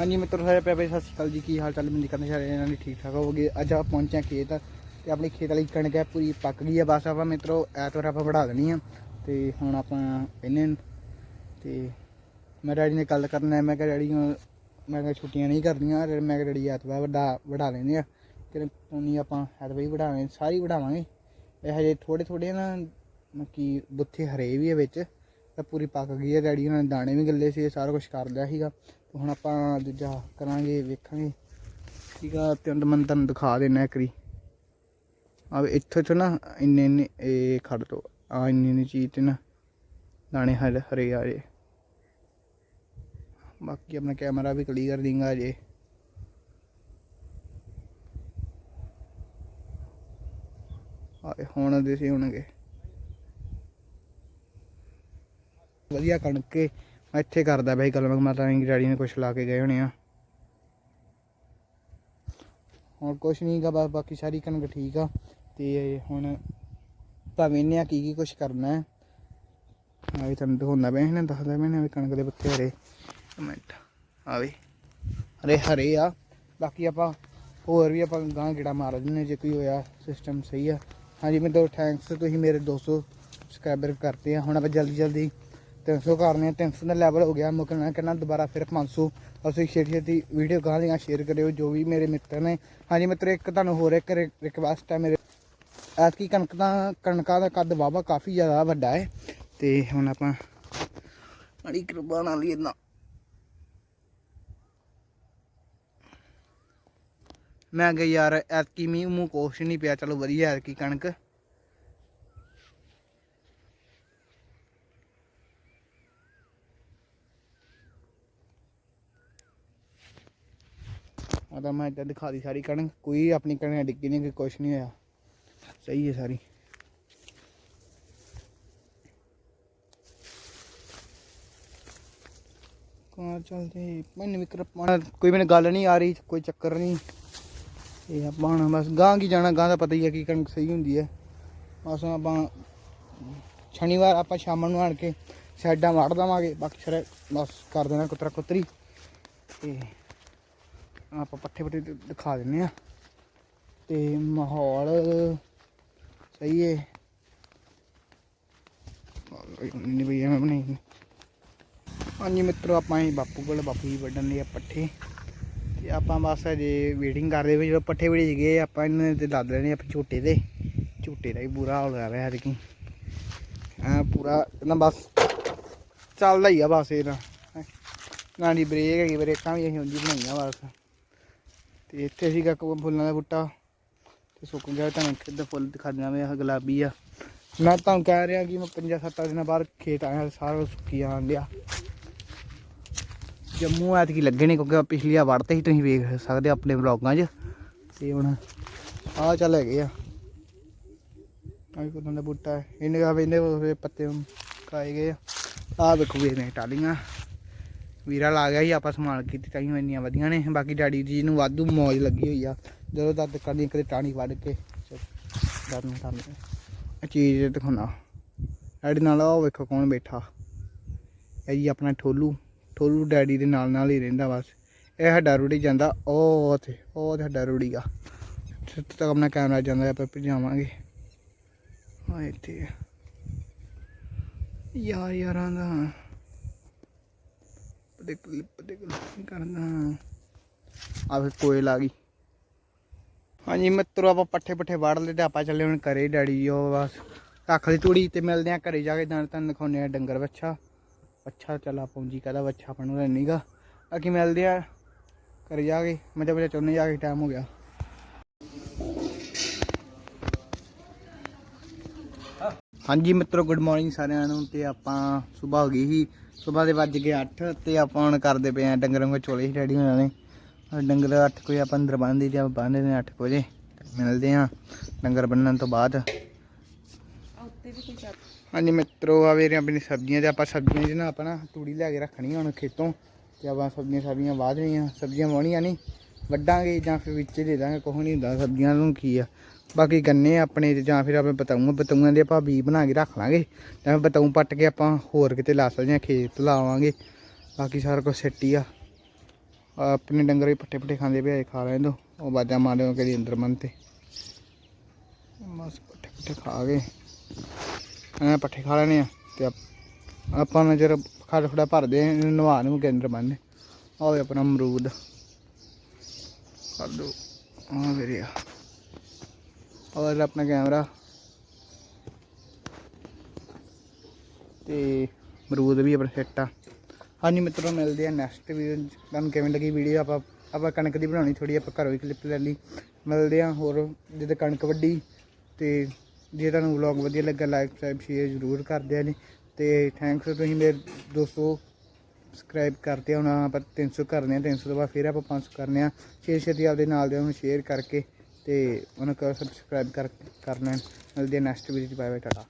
ਹਾਂਜੀ ਮਿੱਤਰੋ ਸਾਰੇ ਪਿਆਰੇ ਸਤਿ ਸ਼੍ਰੀ ਅਕਾਲ ਜੀ ਕੀ ਹਾਲ ਚਾਲ? ਮੇਰੀ ਕਹਿੰਦੇ ਸਾਰੇ ਇਹਨਾਂ ਦੀ ਠੀਕ ਠਾਕ ਹੋਗੇ ਅੱਜ ਆਪਾਂ ਪਹੁੰਚਿਆ ਖੇਤ ਤੇ ਆਪਣੀ ਖੇਤ ਵਾਲੀ ਕਣਕ ਹੈ ਪੂਰੀ ਪੱਕ ਗਈ ਆ ਬਸ ਆਪਾਂ ਮਿੱਤਰੋ ਐਤਵਾਰ ਆਪਾਂ ਵਢਾ ਦੇਣੀ ਆ ਤੇ ਹੁਣ ਆਪਾਂ ਇਹਨੇ ਤੇ ਮੈਂ ਡੈਡੀ ਨੇ ਗੱਲ ਕਰਨਾ ਹੈ, ਮੈਂ ਕਿਹਾ ਡੈਡੀ ਮੈਂ ਕਿਹਾ ਛੁੱਟੀਆਂ ਨਹੀਂ ਕਰਦੀਆਂ ਮੈਂ ਕਿਹਾ ਡੈਡੀ ਐਤਵਾਰ ਵਡਾ ਵਢਾ ਲੈਂਦੇ ਆ। ਕਿ ਉਨੀ ਆਪਾਂ ਐਤਵਾਰ ਹੀ ਵੜਾਵਾਂਗੇ ਸਾਰੀ ਵੜਾਵਾਂਗੇ। ਇਹ ਹਜੇ ਥੋੜੇ ਥੋੜੇ ਨਾ ਕਿ ਬੁੱਥੇ ਹਰੇ ਵੀ ਹੈ ਵਿੱਚ ਤਾਂ ਪੂਰੀ ਪੱਕ ਗਈ ਹੈ। ਡੈਡੀ ਉਹਨਾਂ ਨੇ ਦਾਣੇ ਵੀ ਗੱਲੇ ਸੀ ਸਾਰਾ ਕੁਝ ਕਰ ਲਿਆ ਸੀਗਾ। ਹੁਣ ਆਪਾਂ ਦੂਜਾ ਕਰਾਂਗੇ, ਵੇਖਾਂਗੇ। ਠੀਕ ਆ, ਤੇ ਮੈਂ ਤੁਹਾਨੂੰ ਦਿਖਾ ਦੇਣਾ ਇੱਕ ਆ ਇੱਥੋਂ ਤੋਂ ਨਾ ਇੰਨੇ ਇੰਨੇ ਇਹ ਖੜ ਤੋਂ ਆ ਇੰਨੀ ਇੰਨੀ ਚੀਜ਼ ਤੇ ਨਾ ਦਾਣੇ ਹਰੇ ਹਰੇ ਆ ਜੇ। ਬਾਕੀ ਆਪਣਾ ਕੈਮਰਾ ਵੀ ਕਲੀਅਰ ਦਿੰਗਾ ਜੇ। ਆਏ ਹੁਣ ਦੇ ਹੋਣਗੇ। ਵਧੀਆ ਕਣਕ ਇੱਥੇ ਕਰਦਾ ਬਈ ਗੱਲ ਮਾਤਾ ਰਾਣੀ ਡੈਡੀ ਨੇ ਕੁਛ ਲਾ ਕੇ ਗਏ ਹੋਣੇ ਆ। ਹੋਰ ਕੁਛ ਨਹੀਂ ਗਾ, ਬਸ ਬਾਕੀ ਸਾਰੀ ਕਣਕ ਠੀਕ ਆ। ਤੇ ਹੁਣ ਭਾਵੇਂ ਇਹਨੇ ਆ ਕੀ ਕੀ ਕੁਛ ਕਰਨਾ ਹੈ। ਆ ਵੀ ਤੁਹਾਨੂੰ ਦਿਖਾਉਂਦਾ ਪਿਆ ਇਹਨੇ ਦੱਸਦਾ ਮੈਂ ਵੀ ਕਣਕ ਦੇ ਪੱਤੇ ਹਰੇ। ਮਿੰਟ, ਆ ਵੀ। ਹਰੇ ਹਰੇ ਆ। ਬਾਕੀ ਆਪਾਂ ਹੋਰ ਵੀ ਆਪਾਂ ਗਾਂ ਗੇੜਾ ਮਾਰ ਦਿੰਨੇ ਜੇ ਕੋਈ ਹੋਇਆ ਸਿਸਟਮ ਸਹੀ ਆ। ਹਾਂਜੀ ਮੈਨੂੰ ਦੋ ਥੈਂਕਸ ਤੁਸੀਂ ਮੇਰੇ 200 ਸਬਸਕ੍ਰਾਈਬਰ ਕਰਤੇ ਆ। ਹੁਣ ਆਪਾਂ ਜਲਦੀ ਜਲਦੀ 300 ਕਰਨੇ ਆ 300 ਦਾ ਲੈਵਲ ਹੋ ਗਿਆ। ਮੁਕਣਾ ਕਹਿੰਦਾ ਦੁਬਾਰਾ ਫਿਰ 500 ਅਸੀਂ ਛੇਤੀ ਛੇਤੀ ਵੀਡੀਓ ਗਾਂ ਦੀਆਂ ਸ਼ੇਅਰ ਕਰਿਓ, ਜੋ ਵੀ ਮੇਰੇ ਮਿੱਤਰ ਨੇ। ਹਾਂਜੀ ਮਿੱਤਰ, ਇੱਕ ਤੁਹਾਨੂੰ ਹੋਰ ਇੱਕ ਰਿਕਵੈਸਟ ਹੈ ਮੇਰੇ। ਐਤਕੀ ਕਣਕ ਦਾ ਕਣਕਾਂ ਦਾ ਕੱਦ ਵਾਵਾ ਕਾਫੀ ਜ਼ਿਆਦਾ ਵੱਡਾ ਹੈ। ਤੇ ਹੁਣ ਆਪਾਂ ਅੜੀ ਕਰਬਾਨ ਵਾਲੀ ਇਦਾਂ ਮੈਂ ਕਿਹਾ ਯਾਰ, ਐਤਕੀ ਮੀਂਹ ਮੂੰਹ ਕੁਛ ਨਹੀਂ ਪਿਆ। ਚਲੋ ਵਧੀਆ ਐਤਕੀ ਕਣਕ। ਆ ਤਾਂ ਮੈਂ ਇੱਦਾਂ ਦਿਖਾ ਦੀ ਸਾਰੀ ਕਣਕ। ਕੋਈ ਆਪਣੀ ਕਣਕ ਡਿੱਗੀ ਨਹੀਂ ਕਿ ਕੁਛ ਨਹੀਂ ਹੋਇਆ। ਸਹੀ ਹੈ ਸਾਰੀ। ਕਾਂ ਚਲਦੇ ਮੈਨੂੰ ਵਿਕਰ ਕੋਈ ਮੈਨੂੰ ਗੱਲ ਨਹੀਂ ਆ ਰਹੀ, ਕੋਈ ਚੱਕਰ ਨਹੀਂ ਇਹ ਆਪਾਂ ਹੁਣ ਬਸ ਗਾਂ ਕੀ ਜਾਣਾ, ਗਾਂ ਦਾ ਪਤਾ ਹੀ ਹੈ ਕਿ ਕਣਕ ਸਹੀ ਹੁੰਦੀ ਹੈ। ਬਸ ਆਪਾਂ ਸ਼ਨੀਵਾਰ, ਆਪਾਂ ਸ਼ਾਮ ਨੂੰ ਆਣ ਕੇ ਸਾਈਡਾਂ ਵੜ ਦਵਾਂਗੇ। ਬਾਕੀ ਸਾਰੇ ਬਸ ਕਰ ਦੇਣਾ ਕੁਤਰਾ ਕੁਤਰੀ। ਤੇ ਆਪਾਂ ਪੱਠੇ ਪੱਠੇ ਦਿਖਾ ਦਿੰਨੇ ਆ। ਤੇ ਮਾਹੌਲ ਸਹੀ ਹੈ ਨਹੀਂ ਬਈ, ਐਵੇਂ ਬਣਾਈ। ਹਾਂਜੀ ਮਿੱਤਰੋ, ਆਪਾਂ ਹੀ ਬਾਪੂ ਕੋਲ ਬਾਪੂ ਜੀ ਵੱਢਣ ਦੇ ਪੱਠੇ। ਤੇ ਆਪਾਂ ਬਸ ਅਜੇ ਵੇਟਿੰਗ ਕਰਦੇ ਵੀ ਜਦੋਂ ਪੱਠੇ ਵੜੀ ਗਏ, ਆਪਾਂ ਇਹਨਾਂ ਤੇ ਲੱਦ ਲੈਣੇ ਆਪਾਂ ਝੋਟੇ ਦੇ। ਝੋਟੇ ਦਾ ਵੀ ਬੁਰਾ ਹਾਲ ਹੋਇਆ ਹੈ ਕਿ। ਆ ਪੂਰਾ ਨਾ ਬਸ ਚੱਲਦਾ ਹੀ ਆ ਬਸ ਇਹ ਨਾ ਦੀ ਬ੍ਰੇਕ ਹੈਗੀ, ਬ੍ਰੇਕਾਂ ਵੀ ਅਸੀਂ ਉਂਝ ਬਣਾਈਆਂ ਬਸ। ਤੇ ਇੱਥੇ ਸੀਗਾ ਕੋ ਫੁੱਲਾਂ ਦਾ ਬੂਟਾ ਤੇ ਸੁੱਕ ਗਿਆ ਤੁਹਾਨੂੰ ਕਿੱਦਾਂ ਫੁੱਲ ਦਿਖਾ ਦਿਆਂ ਮੈਂ ਗੁਲਾਬੀ ਆ। ਮੈਂ ਤੁਹਾਨੂੰ ਕਹਿ ਰਿਹਾ ਕਿ ਮੈਂ ਪੰਜਾਂ ਸੱਤਾਂ ਦਿਨਾਂ ਬਾਅਦ ਖੇਤ ਆਇਆ, ਸਾਰਾ ਸੁੱਕੀ ਆਣ ਲਿਆ ਜੰਮੂ ਐਤਕੀ ਲੱਗੇ ਨੇ ਕਿਉਂਕਿ ਪਿਛਲੀ ਆ ਵੜਤੇ ਹੀ ਤੁਸੀਂ ਵੇਖ ਸਕਦੇ ਆਪਣੇ ਵਲੌਗਾਂ 'ਚ। ਤੇ ਹੁਣ ਆ ਚੱਲ ਹੈਗੇ ਆ। ਆਹ ਕੋਲ ਦਾ ਬੂਟਾ ਇਹਨੇ ਆ ਵੇਨੇ ਪੱਤੇ ਕਾਏ ਗਏ ਆ। ਆਹ ਵੇਖੋ ਵੀ ਨੇ ਟਾਲੀਆਂ ਵੀਰਾ ਲਾ ਗਿਆ ਸੀ, ਆਪਾਂ ਸੰਭਾਲ ਕੀਤੀ ਤਾਂ ਇੰਨੀਆਂ ਵਧੀਆਂ ਨੇ। ਬਾਕੀ ਡੈਡੀ ਜੀ ਨੂੰ ਵਾਧੂ ਮੌਜ ਲੱਗੀ ਹੋਈ ਆ। ਜਦੋਂ ਤੱਕ ਕਰਨੀ ਕਦੇ ਟਾਣੀ ਵੱਢ ਕੇ ਡਰਨ ਕਰਨ ਇਹ ਚੀਜ਼ ਦਿਖਾਉਣਾ। ਡੈਡੀ ਨਾਲ ਉਹ ਵੇਖੋ ਕੌਣ ਬੈਠਾ। ਇਹ ਜੀ ਆਪਣਾ ਠੋਲੂ। ਠੋਲੂ ਡੈਡੀ ਦੇ ਨਾਲ ਨਾਲ ਹੀ ਰਹਿੰਦਾ ਬਸ। ਇਹ ਸਾਡਾ ਰੂੜੀ ਜਾਂਦਾ, ਉਹ ਉੱਥੇ ਉਹ ਸਾਡਾ ਰੂੜੀ ਆ। ਜਿੱਥੇ ਤੱਕ ਆਪਣਾ ਕੈਮਰਾ ਜਾਂਦਾ, ਆਪਾਂ ਭਜਾਵਾਂਗੇ ਆ ਇੱਥੇ ਯਾਰ, ਯਾਰਾਂ ਦਾ। ਪਤੇ ਕਲਿੱਪ ਪਤੇ ਕਰਦਾ ਆ ਫਿਰ ਕੋਇਲ ਆ ਗਈ। ਹਾਂਜੀ ਮਿੱਤਰੋ, ਆਪਾਂ ਪੱਠੇ ਪੱਠੇ ਵਾੜ ਲਏ ਤੇ ਆਪਾਂ ਚੱਲੇ ਹੁਣ ਘਰੇ ਡੈਡੀ ਉਹ ਬਸ ਰੱਖ ਲਈ ਤੂੜੀ ਤੇ ਮਿਲਦੇ ਆ ਘਰੇ ਜਾ ਕੇ ਤਾਂ ਤੁਹਾਨੂੰ ਦਿਖਾਉਂਦੇ ਆ ਡੰਗਰ ਬੱਚਾ ਅੱਛਾ ਚਲਾ ਆਪਾਂ ਜੀ ਕਹਦਾ ਬੱਚਾ ਆਪਾਂ ਨੂੰ ਬਾਕੀ ਮਿਲਦੇ ਆ ਘਰੇ ਜਾ ਕੇ ਮੈਂ ਤਾਂ ਬਲੇ ਚੋਨੇ ਜਾ ਕੇ ਟਾਈਮ ਹੋ ਗਿਆ। ਹਾਂਜੀ ਮਿੱਤਰੋ ਗੁੱਡ ਮਾਰਨਿੰਗ ਸਾਰਿਆਂ ਨੂੰ ਤੇ ਆਪਾਂ ਸਵੇਰ ਹੋ ਗਈ ਸੀ। ਸਵੇਰ ਦੇ ਵੱਜ ਗਏ 8 ਤੇ ਆਪਾਂ ਹੁਣ ਕਰਦੇ ਪਏ ਆ ਡੰਗਰਾਂ ਨੂੰ ਚੋਲੇ ਸੀ ਡੈਡੀ ਹੋਣਾ ਨੇ। ਡੰਗਰ 8 ਵਜੇ ਆਪਾਂ ਅੰਦਰ ਬੰਨ੍ਹਦੇ ਤੇ ਆਪਾਂ ਬੰਨ੍ਹਦੇ ਨੇ 8 ਵਜੇ। ਮਿਲਦੇ ਆ ਡੰਗਰ ਬੰਨਣ ਤੋਂ ਬਾਅਦ। ਹਾਂਜੀ ਮਿੱਤਰੋ ਆ ਵੇਰੇ ਆਪਣੀ ਸਬਜ਼ੀਆਂ ਤੇ ਆਪਾਂ ਸਬਜ਼ੀਆਂ ਜਿਹਨਾਂ ਆਪਾਂ ਨਾ ਤੂੜੀ ਲੈ ਕੇ ਰੱਖਣੀ ਹੁਣ ਖੇਤੋਂ ਤੇ ਆਪਾਂ ਸਬਜ਼ੀਆਂ ਸਬਜ਼ੀਆਂ ਬਾਅਦ ਰਹੀਆਂ ਸਬਜ਼ੀਆਂ ਵਾਉਣੀਆਂ ਨਹੀਂ ਵੱਡਾਂਗੇ ਜਾਂ ਫਿਰ ਵਿੱਚ ਦੇ ਦਾਂਗੇ, ਕੁਛ ਨਹੀਂ ਹੁੰਦਾ ਸਬਜ਼ੀਆਂ ਨੂੰ ਕੀ ਆ। ਬਾਕੀ ਗੰਨੇ ਆਪਣੇ ਜਾਂ ਫਿਰ ਆਪਾਂ ਬਤਾਉਂਗਾ ਬਤਾਉਂਗਾ ਦੇ ਆਪਾਂ ਬੀ ਬਣਾ ਕੇ ਰੱਖ ਲਾਂਗੇ। ਜਾਂ ਬਤਾਊ ਪੱਟ ਕੇ ਆਪਾਂ ਹੋਰ ਕਿਤੇ ਲਾ ਸਕਦੇ ਹਾਂ, ਖੇਤ ਲਾਵਾਂਗੇ ਬਾਕੀ ਸਾਰਾ ਕੁਝ ਸੈੱਟ ਆ। ਆਪਣੇ ਡੰਗਰ ਵੀ ਪੱਠੇ ਪੱਠੇ ਖਾਂਦੇ ਪਏ ਖਾ ਲੈਣ ਦੋ ਉਹ ਬਾਜਾ ਮਾਰਿਓ ਕਦੀ ਅੰਦਰ ਬੰਨ ਤੇ। ਬਸ ਪੱਠੇ ਪੱਠੇ ਖਾ ਕੇ। ਐ ਪੱਠੇ ਖਾ ਲੈਣੇ ਆ ਤੇ ਆਪਾਂ ਨੂੰ ਜਰ ਖੜ ਖੜਾ ਭਰਦੇ ਆ ਨਵਾ ਨੂੰ ਕੇ ਅੰਦਰ ਬੰਨ੍ਹਦੇ ਆਵੇ ਆਪਣਾ ਅਮਰੂਦ। ਕਰ ਦੋ ਆ। ਵੀਰੇ ਔਰ ਆਪਣਾ ਕੈਮਰਾ। ਤੇ ਮਰੂਦ ਵੀ ਆਪਣਾ ਫਿੱਟ ਆ। ਹਾਂਜੀ ਮਿੱਤਰੋ, ਮਿਲਦੇ ਆ ਨੈਕਸਟ ਵੀਡੀਓ ਤੁਹਾਨੂੰ ਕਿਵੇਂ ਲੱਗੀ ਵੀਡੀਓ ਆਪਾਂ ਆਪਾਂ ਕਣਕ ਦੀ ਬਣਾਉਣੀ ਥੋੜੀ ਆਪਾਂ ਘਰੋਂ ਹੀ ਕਲਿੱਪ ਲੈ ਲਈ। ਮਿਲਦੇ ਆ ਹੋਰ, ਜਿੱਦਾਂ ਕਣਕ ਵੱਡੀ ਤੇ ਜੇ ਤੁਹਾਨੂੰ ਵਲੌਗ ਵਧੀਆ ਲੱਗਾ ਲਾਈਕ ਸਬਸਕ੍ਰਾਈਬ ਸ਼ੇਅਰ ਜ਼ਰੂਰ ਕਰ ਦਿਆ ਜੀ। ਤੇ ਥੈਂਕਸ ਤੁਸੀਂ ਮੇਰੇ ਦੋਸਤੋ ਸਬਸਕ੍ਰਾਈਬ ਕਰਦੇ ਆ ਹੁਣ। ਆਪਾਂ 300 ਕਰਨੇ ਆ 300 ਤੋਂ ਬਾਅਦ ਫਿਰ ਆਪਾਂ 500 ਕਰਨੇ ਆ। ਛੇ ਛੇਤੀ ਆਪਦੇ ਨਾਲ ਦੇ ਨੂੰ ਸ਼ੇਅਰ ਕਰਕੇ ਤੇ ਉਹਨਾਂ ਨੂੰ ਸਬਸਕ੍ਰਾਈਬ ਕਰ ਕਰ ਲੈਣ ਮਿਲਦੇ ਆ ਨੈਕਸਟ ਵੀਡੀਓ ਚ। Bye bye tata